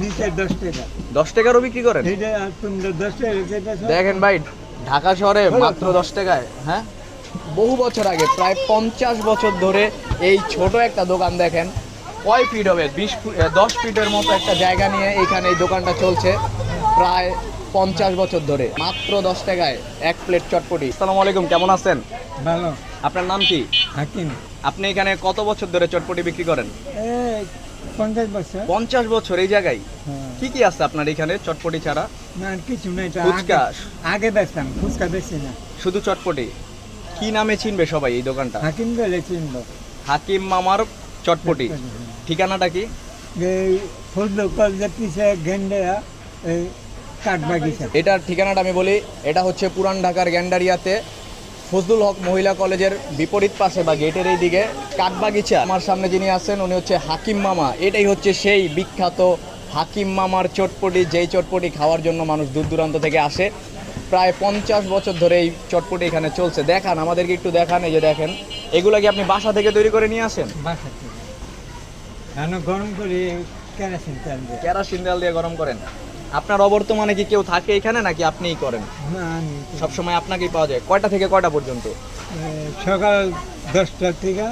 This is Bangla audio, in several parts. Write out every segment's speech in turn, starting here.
নিচে দশ টাকা। দশ টাকারও বিক্রি করেন? এইটা তোমরা দশ টাকা দেখেন ভাই ঢাকা শহরে মাত্র দশ টাকায় হ্যাঁ? বহু বছর আগে প্রায় পঞ্চাশ বছর ধরে এই ছোট একটা দোকান দেখেন। কয় ফিট হবে? বিশ দশ ফিটের মতো একটা জায়গা নিয়ে এখানে এই দোকানটা চলছে প্রায় পঞ্চাশ বছর ধরে। মাত্র দশ টাকায় এক প্লেট চটপটি। আসসালামু আলাইকুম কেমন আছেন? ভালো। আপনার নাম কি? হাকিম। আপনি এখানে কত বছর ধরে চটপটি বিক্রি করেন? পঞ্চাশ বছর। পঞ্চাশ বছর এই জায়গায়? হ্যাঁ। কি কি আছে আপনার এখানে চটপটি ছাড়া? না কিছু নেই ফুচকা। আগে- বেচতাম ফুচকা বেশি না। শুধু চটপটি? কি নামে চিনবে সবাই এই দোকানটা? হাকিম গেলে চিনবো। হাকিম মামার চটপটি। ঠিকানাটা কি? এটার ঠিকানাটা আমি বলি এটা হচ্ছে পুরান ঢাকার গ্যান্ডারিয়াতে ফজলুল হক মহিলা কলেজের বিপরীত পাশে বা গেটের এই দিকে কাঠবাগিচা। আমার সামনে যিনি আছেন উনি হচ্ছে হাকিম মামা। এটাই হচ্ছে সেই বিখ্যাত হাকিম মামার চটপটি যেই চটপটি খাওয়ার জন্য মানুষ দূর দূরান্ত থেকে আসে। প্রায় পঞ্চাশ বছর ধরে এই চটপটি এখানে চলছে। দেখান আমাদেরকে একটু দেখান এই যে দেখেন। এগুলো কি আপনি বাসা থেকে তৈরি করে নিয়ে আসেন? বাসা থেকে। কেন গরম করে কেরাসিন তেল দিয়ে? কেরাসিন তেল দিয়ে গরম করেন। আপনার অবর্তমানে কি কেউ থাকে এখানে নাকি আপনিই করেন? না আমি সব সময় আপনাকেই পাওয়া যায়। কয়টা থেকে কয়টা পর্যন্ত? সকাল দশটা থেকে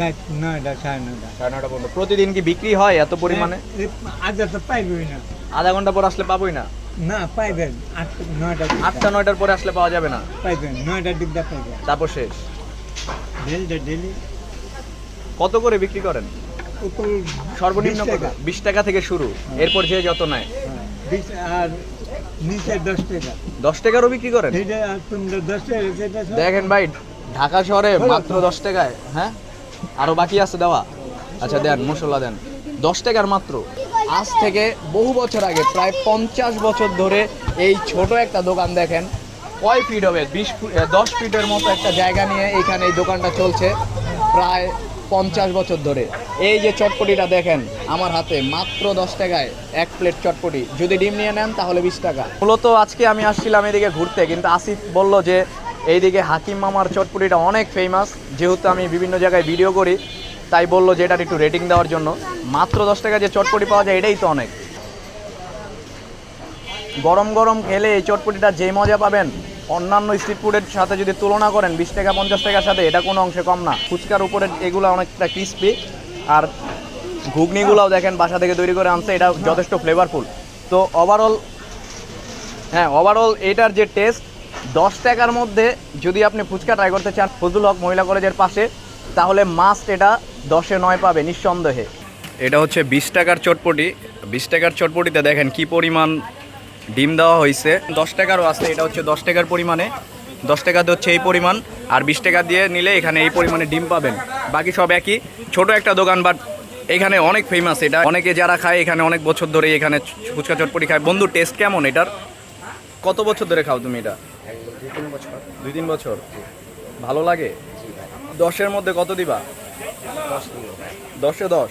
রাত নয়টা সাড়ে নয়টা। সাড়ে নটা পর্যন্ত। প্রতিদিন কি বিক্রি হয় এত পরিমাণে? এই আজ তো পাইবই না। আধা ঘণ্টা পর আসলে পাবোই না? না পাইবেন। আটটা নয়টা আটটা নয়টার পরে আসলে পাওয়া যাবে না? পাইবেন নয়টার দিকটা পাইবেন। তারপর শেষ? ডেলিটা ডেলি। কত করে বিক্রি করেন? উপর সর্বনিম্ন 20 টাকা। বিশ টাকা থেকে শুরু। এরপর যে যত নেয়। হ্যাঁ, আর নিচে দশ টাকা। দশ টাকারও বিক্রি করেন? দেখেন ভাই ঢাকা শহরে মাত্র দশ টাকায় হ্যাঁ? আরও বাকি আছে দেওয়া। আচ্ছা দেন মশলা দেন। দশ টাকার মাত্র। আজ থেকে বহু বছর আগে প্রায় পঞ্চাশ বছর ধরে এই ছোট একটা দোকান দেখেন। কয় ফিট হবে? বিশ দশ ফিটের মতো একটা জায়গা নিয়ে এখানে এই দোকানটা চলছে। প্রায় পঞ্চাশ বছর ধরে। এই যে চটপটিটা দেখেন, আমার হাতে মাত্র দশ টাকায় এক প্লেট চটপটি। যদি ডিম নিয়ে নেন, তাহলে বিশ টাকা। মূলত আজকে আমি আসছিলাম এদিকে ঘুরতে, কিন্তু আসিফ বলল যে, এইদিকে হাকিম মামার চটপটিটা অনেক ফেমাস যেহেতু আমি বিভিন্ন জায়গায় ভিডিও করি, তাই বলল যে, এটার একটু রেটিং দেওয়ার জন্য। মাত্র দশ টাকা যে চটপটি পাওয়া যায়, এটাই তো অনেক। গরম গরম খেলে এই চটপটিটা যে মজা পাবেন অন্যান্য স্ট্রিট ফুডের সাথে যদি তুলনা করেন, বিশ টাকা, পঞ্চাশ টাকার সাথে, এটা কোনো অংশে কম না। ফুচকার উপরে এগুলো অনেকটা ক্রিস্পি আর ঘুগনিগুলোও দেখেন, বাসা থেকে তৈরি করে আনছে এটা যথেষ্ট ফ্লেভারফুল তো ওভারঅল হ্যাঁ ওভারঅল এটার যে টেস্ট দশ টাকার মধ্যে যদি আপনি ফুচকা ট্রাই করতে চান, ফজলুল হক মহিলা কলেজের পাশে, তাহলে মাস্ট এটা দশে নয় পাবে, নিঃসন্দেহে। এটা হচ্ছে বিশ টাকার চটপটি। বিশ টাকার চটপটিতে দেখেন কি পরিমাণ ডিম দেওয়া হয়েছে। দশ টাকারও আছে, এটা হচ্ছে দশ টাকার পরিমাণে। দশ টাকাতে হচ্ছে এই পরিমাণ, আর বিশ টাকা দিয়ে নিলে এখানে এই পরিমাণে ডিম পাবেন। বাকি সব একই। ছোট একটা দোকান বাট এখানে অনেক ফেমাস এটা। অনেকে যারা খায়, এখানে অনেক বছর ধরে এখানে ফুচকা চটপটি খায়। বন্ধু টেস্ট কেমন এটার? কত বছর ধরে খাও তুমি এটা? দুই তিন বছর। ভালো লাগে? দশের মধ্যে কত দিবা? দশে দশ।